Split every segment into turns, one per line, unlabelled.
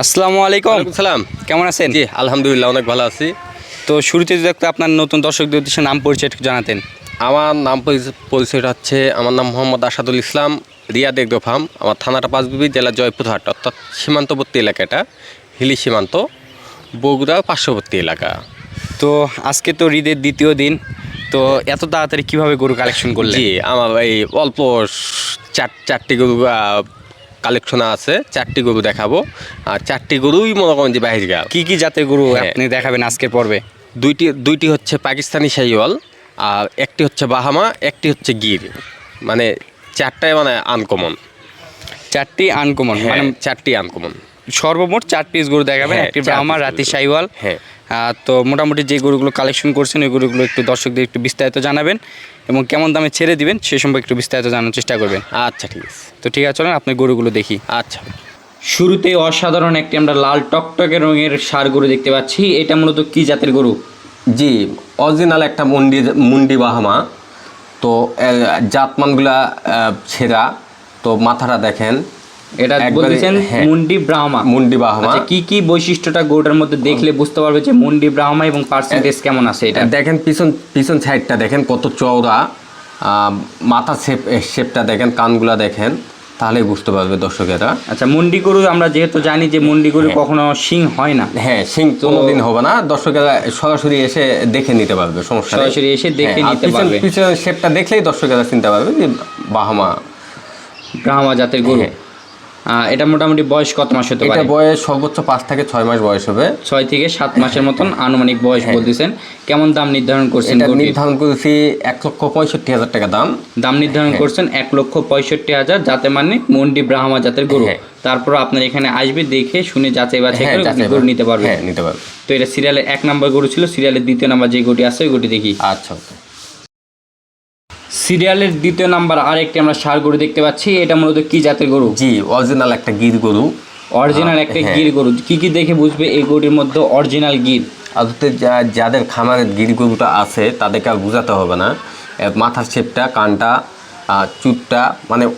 আসসালামু আলাইকুম।
সালাম।
কেমন আছেন?
জি আলহামদুলিল্লাহ অনেক ভালো আছি।
তো শুরুতে যদি একটু আপনার নতুন দর্শকদের উদ্দেশ্যে নাম পরিচয় একটু জানাতেন।
আমার নাম পরিচ- পরিচয়টা হচ্ছে আমার নাম মোহাম্মদ আসাদুল ইসলাম রিয়াদ এগ্রো ফার্ম। আমার থানাটা পাঁচবিবি জেলা জয়পুরহাট অর্থাৎ সীমান্তবর্তী এলাকাটা হিলি সীমান্ত বগুড়া পার্শ্ববর্তী এলাকা।
তো আজকে তো ঈদের দ্বিতীয় দিন তো এত তাড়াতাড়ি কীভাবে গরু কালেকশন করলেন?
জি আমার এই অল্প চার চারটি গরু কালেকশন আছে চারটি গরু দেখাবো। আর চারটি গরুই মনে করেন যে বাহির গেল।
কি কি জাতের গরু
হ্যাঁ।
আপনি দেখাবেন আজকের পর্বে।
দুইটি দুইটি হচ্ছে পাকিস্তানি শাহিওয়াল আর একটি হচ্ছে বাহামা একটি হচ্ছে গির। মানে চারটায় মানে আনকমন
চারটি আনকমন
মানে
মানে
চারটি আনকমন
সর্বমোট চার পিস গরু দেখাবেন
হ্যাঁ,
একটি
চার
ব্রাহ্মা রাতি। সাইওয়াল
হ্যাঁ।
তো মোটামুটি যে গরুগুলো কালেকশন করছেন ওই গরুগুলো একটু দর্শকদের একটু বিস্তারিত জানাবেন এবং কেমন দামে ছেড়ে দিবেন সে সম্পর্কে একটু বিস্তারিত জানার চেষ্টা করবেন।
আচ্ছা ঠিক আছে।
তো ঠিক আছে চলেন আপনি গরুগুলো দেখি।
আচ্ছা।
শুরুতে অসাধারণ একটি আমরা লাল টকটকে রঙের সার গরু দেখতে পাচ্ছি। এটা মূলত কি জাতের গরু?
জি অরিজিনাল একটা মুন্ডি মুন্ডি বাহামা। তো জাতমানগুলা ছেঁড়া। তো মাথাটা দেখেন।
এটা বলতেছেন
হ্যাঁ।
মুন্ডি ব্রাহ্মা।
মুন্ডি বাহামা
আচ্ছা কি কি বৈশিষ্ট্যটা গরুটার মধ্যে দেখলে বুঝতে পারবে যে মুন্ডি ব্রাহ্মা এবং পার্সেন্টেজ কেমন আছে এটা?
দেখেন পিছন পিছন সাইডটা দেখেন কত চওড়া মাথার শেপ শেপটা দেখেন কানগুলা দেখেন তাহলেই বুঝতে পারবে দর্শকেরা।
আচ্ছা মুন্ডি গরু আমরা যেহেতু জানি যে মুন্ডি গরু কখনো শিং হয় না।
হ্যাঁ সিং কোনোদিন হবে না। দর্শকেরা সরাসরি এসে দেখে নিতে পারবে সমস্যা
সরাসরি এসে দেখে
হ্যাঁ,
নিতে পারবে।
পিছনের শেপটা দেখলেই দর্শকেরা চিনতে পারবে যে বাহামা
ব্রাহ্মা জাতের গরু।
হ্যাঁ।
এটা মোটামুটি বয়স কত মাস হতে
এটা
পারে?
বয়স সর্বোচ্চ পাঁচ থেকে ছয় মাস বয়স হবে।
ছয় থেকে সাত মাসের মতন আনুমানিক বয়স বলতেছেন। কেমন দাম নির্ধারণ করছেন
হ্যাঁ। এটা নির্ধারণ করেছি এক লক্ষ পঁয়ষট্টি হাজার টাকা দাম।
দাম নির্ধারণ করছেন এক লক্ষ পঁয়ষট্টি হাজার যাতে মানে মন্ডি ব্রাহ্মা জাতের গরু।
হ্যাঁ।
তারপর আপনার এখানে আসবে দেখে শুনে যাচাই বাছাই
হ্যাঁ
করে গরু নিতে পারবে।
হ্যাঁ নিতে পারবে।
তো এটা সিরিয়ালের এক নম্বর গরু ছিল সিরিয়ালের দ্বিতীয় নাম্বার যে গরুটি আছে ওই গরুটি দেখি।
আচ্ছা
সিরিয়ালের দ্বিতীয় নাম্বার আরেকটি আমরা সার গরু দেখতে পাচ্ছি। এটা মূলত কি জাতের গরু?
জি অরিজিনাল একটা গির গরু।
অরিজিনাল একটা
হ্যাঁ।
গির গরু। কি কি দেখে বুঝবে এই গরুটির মধ্যে অরিজিনাল গির?
আদতে যা- যাদের খামারের গির গরুটা আছে তাদেরকে আর বোঝাতে হবে না। মাথার শেপটা কানটা চুটটা মানে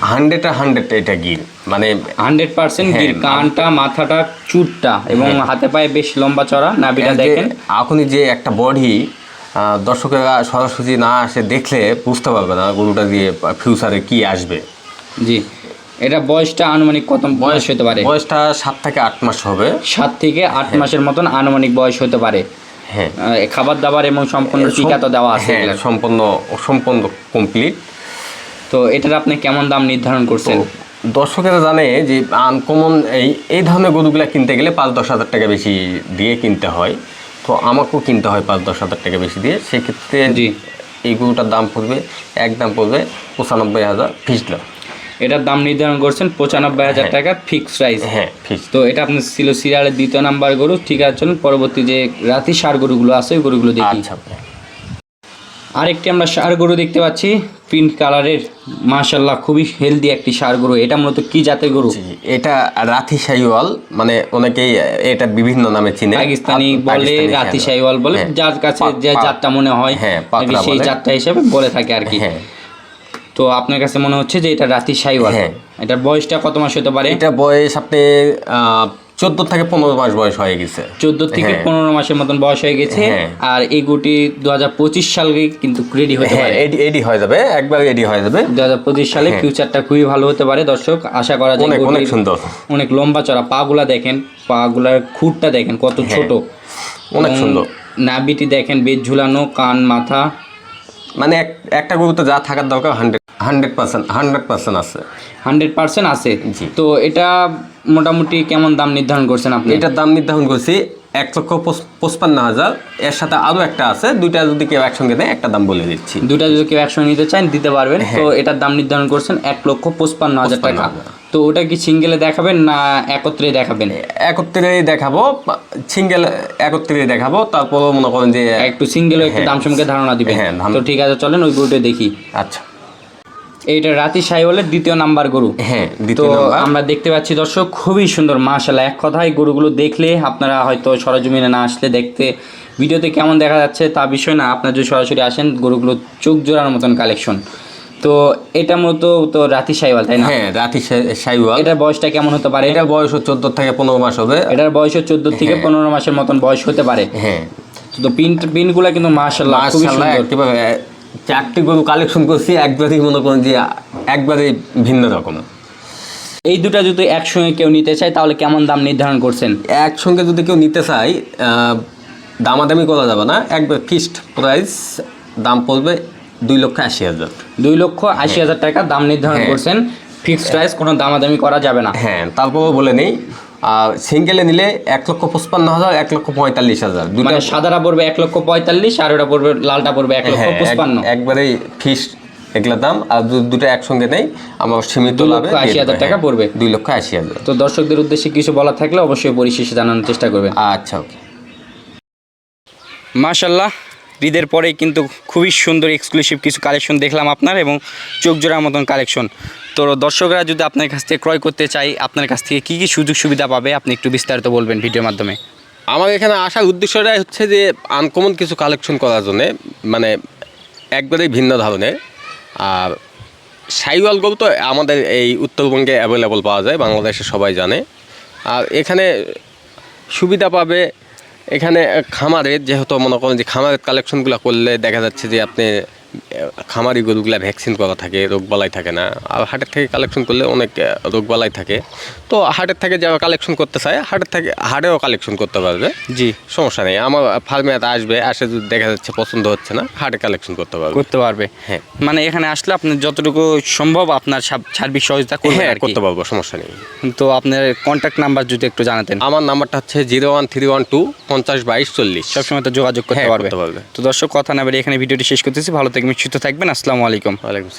হান্ড্রেড হান্ড্রেড এটা গির। মানে
হান্ড্রেড পার্সেন্ট গির।
হ্যাঁ,
কানটা মাথাটা চুটটা এবং হাতে পায়ে বেশ লম্বা চড়া।
এর
দেখেন।
এখনই যে একটা বডি দর্শকেরা সরাসরি না আসে দেখলে বুঝতে পারবে না গরুটা দিয়ে ফিউচারে কি আসবে।
জি। এটা বয়সটা আনুমানিক কত বয়স হতে পারে?
বয়সটা সাত থেকে আট মাস হবে।
সাত থেকে আট মাসের মতন আনুমানিক বয়স হতে পারে।
হ্যাঁ।
খাবার দাবার এবং সম্পূর্ণ টিকা তো দেওয়া আছে
হ্যাঁ সম্পূর্ণ সম্পূর্ণ কমপ্লিট
তো এটার আপনি কেমন দাম নির্ধারণ করছেন?
দর্শকেরা জানে যে আনকমন এই এই ধরনের গরুগুলা কিনতে গেলে পাঁচ দশ হাজার টাকা বেশি দিয়ে কিনতে হয়। তো আমাকেও কিনতে হয় পাঁচ দশ হাজার টাকা বেশি দিয়ে। সেক্ষেত্রে
জি।
এই গরুটার দাম পড়বে এক দাম পড়বে পঁচানব্বই হাজার ফিক্সড
এটার দাম নির্ধারণ করছেন পঁচানব্বই হাজার টাকা ফিক্স প্রাইস
হ্যাঁ ফিক্স
তো এটা আপনি ছিল সিরিয়ালের দ্বিতীয় নাম্বার গরু ঠিক আছে পরবর্তী যে রাতি সার গরুগুলো আছে ওই গরুগুলো দেখি।
আচ্ছা।
আরেকটি আমরা সার গরু দেখতে পাচ্ছি পিঙ্ক কালারের মাশাল্লাহ খুবই হেলদি একটি সার গরু এটা মূলত কি জাতের গরু
এটা রাথি শাহিওয়াল মানে অনেকেই এটা বিভিন্ন নামে চিনে
পাকিস্তানি বলে
শাহিওয়াল।
সাইওয়াল বলে
হ্যাঁ।
যার কাছে যে জাতটা মনে হয়
হ্যাঁ,
সেই। জাতটা হিসেবে বলে থাকে আর কি
হ্যাঁ
তো আপনার কাছে মনে হচ্ছে যে এটা রাতি সাইওয়াল
হ্যাঁ।
এটার বয়সটা কত মাস হতে পারে
এটা বয়স আপনি চোদ্দ থেকে পনেরো মাস বয়স হয়ে গেছে।
চোদ্দ থেকে
হ্যাঁ।
পনেরো মাসের মতন বয়স হয়ে গেছে
হ্যাঁ।
আর এই গুটি দু হাজার পঁচিশ সালে কিন্তু রেডি হতে
হ্যাঁ
পারে।
এডি এডি হয়ে যাবে একবার এডি হয়ে যাবে।
দু হাজার পঁচিশ সালে
হ্যাঁ।
ফিউচারটা খুবই ভালো হতে পারে দর্শক আশা করা যায়
অনেক সুন্দর।
অনেক লম্বা চড়া পাগুলা দেখেন পা পাগুলার খুঁটটা দেখেন কত ছোট।
অনেক সুন্দর।
নাভিটি দেখেন বেশ ঝুলানো কান মাথা।
মানে এক- একটা গরুতে যা থাকার দরকার hundred hundred percent hundred percent আছে।
হান্ড্রেড পার্সেন্ট আছে।
জি।
তো এটা মোটামুটি কেমন দাম নির্ধারণ করছেন আপনি?
এটার দাম নির্ধারণ করছি এক লক্ষ পঁচপান্ন হাজার। এর সাথে আরও একটা আছে দুইটা যদি কেউ একসঙ্গে নেয় একটা দাম বলে দিচ্ছি।
দুটা যদি কেউ একসঙ্গে নিতে চান দিতে পারবেন।
হ্যাঁ।
তো এটার দাম নির্ধারণ করছেন এক লক্ষ পঁচপান্ন হাজার টাকা।
55,000
তো ওটা কি সিঙ্গেলে দেখাবেন না একত্রে দেখাবেন?
একত্রে দেখাবো সিঙ্গেল একত্রেই দেখাবো তারপরও মনে করেন যে
একটু সিঙ্গেলও একটু
হ্যাঁ।
দাম সম্পর্কে ধারণা দিবেন।
হ্যাঁ,
তো ঠিক আছে চলেন ওই গরুটা দেখি।
আচ্ছা।
এইটা রাতি সাইওয়ালের দ্বিতীয় নাম্বার গরু।
হ্যাঁ
তো
দ্বিতীয় নাম্বার।
আমরা দেখতে পাচ্ছি দর্শক খুবই সুন্দর মাশাল্লাহ এক কথায় গরুগুলো দেখলে আপনারা হয়তো সরজমিনে না আসলে দেখতে ভিডিওতে কেমন দেখা যাচ্ছে তা বিষয় না। আপনারা যদি সরাসরি আসেন গরুগুলো চোখ জোড়ার মতন কালেকশন তো এটা মূলত তো রাতি সাইওয়াল তাই না?
হ্যাঁ রাতি সাইওয়াল।
এটার বয়সটা কেমন হতে পারে?
এটার বয়স চোদ্দ থেকে পনেরো মাস হবে।
এটার বয়স চোদ্দ থেকে পনেরো মাসের মতন বয়স হতে পারে।
হ্যাঁ।
তো পিন পিনগুলো কিন্তু মাশাল্লাহ সুন্দর।
চারটি গরু কালেকশন করছি একবারেই মনে করেন যে একবারেই ভিন্ন রকম।
এই দুটা যদি একসঙ্গে কেউ নিতে চায় তাহলে কেমন দাম নির্ধারণ করছেন?
একসঙ্গে যদি কেউ নিতে চায় দামাদামি করা যাবে না। একবার ফিক্সড প্রাইস দাম পড়বে দুই লক্ষ আশি হাজার।
দুই লক্ষ আশি হাজার টাকা দাম নির্ধারণ
হ্যাঁ।
করছেন ফিক্সড প্রাইস কোনো দামাদামি করা যাবে না।
হ্যাঁ তারপরেও বলে নেই সিঙ্গেলে নিলে এক লক্ষ পঁচপান্ন হাজার এক লক্ষ পঁয়তাল্লিশ হাজার। দুটো
মানে সাদাটা পড়বে এক লক্ষ পঁয়তাল্লিশ আর ওটা পড়বে লালটা পড়বে এক লক্ষ
হ্যাঁ
পঁচপান্ন।
একবারেই ফিক্সড এগুলা দাম আর দুটো একসঙ্গে নেই আমার সীমিত লাভে
আশি হাজার টাকা
হ্যাঁ।
পড়বে।
দুই লক্ষ আশি হাজার।
তো দর্শকদের উদ্দেশ্যে কিছু বলার থাকলে অবশ্যই পরিশেষে জানানোর চেষ্টা করবেন।
আচ্ছা ওকে।
মাশাল্লাহ ঈদের পরেই কিন্তু খুবই সুন্দর এক্সক্লুসিভ কিছু কালেকশন দেখলাম আপনার এবং চোখ জোড়ার মতন কালেকশন তো দর্শকরা যদি আপনার কাছ থেকে ক্রয় করতে চাই আপনার কাছ থেকে কী কী সুযোগ সুবিধা পাবে? আপনি একটু বিস্তারিত বলবেন ভিডিওর মাধ্যমে।
আমার এখানে আসার উদ্দেশ্যটাই হচ্ছে যে আনকমন কিছু কালেকশন করার জন্য মানে একবারেই ভিন্ন ধরনের। আর সাইওয়াল গরু তো আমাদের এই উত্তরবঙ্গে অ্যাভেলেবল পাওয়া যায়, বাংলাদেশে সবাই জানে। আর এখানে সুবিধা পাবে এখানে খামারে যেহেতু মনে করেন যে খামারের কালেকশনগুলো করলে দেখা যাচ্ছে যে আপনি খামারি গরুগুলা ভ্যাকসিন করা থাকে রোগবালাই থাকে না। আর হাটের থেকে কালেকশন করলে অনেক রোগবালাই থাকে। তো হাটের থেকে যারা কালেকশন করতে চায় হাটের থেকে হাটেও কালেকশন করতে পারবে।
জি।
সমস্যা নেই। আমার ফার্মে আসবে আসে যদি দেখা যাচ্ছে পছন্দ হচ্ছে না হাটে কালেকশন করতে পারবে।
করতে পারবে।
হ্যাঁ।
মানে এখানে আসলে আপনার যতটুকু সম্ভব আপনার সাব- সার্বিক সহযোগিতা করবে
হ্যাঁ করতে পারব সমস্যা নেই।
তো আপনার কন্ট্যাক্ট নাম্বার যদি একটু জানাতেন।
আমার নাম্বারটা হচ্ছে zero one three one two পঞ্চাশ বাইশ চল্লিশ।
সবসময় তো যোগাযোগ করতে
হ্যাঁ,
পারবে।
করতে পারবে।
তো দর্শক কথা না বেরিয়ে এখানে ভিডিওটি শেষ করতেছি। ভালো থেকে সুস্থ থাকবেন। আসসালামু আলাইকুম।
ওয়ালাইকুম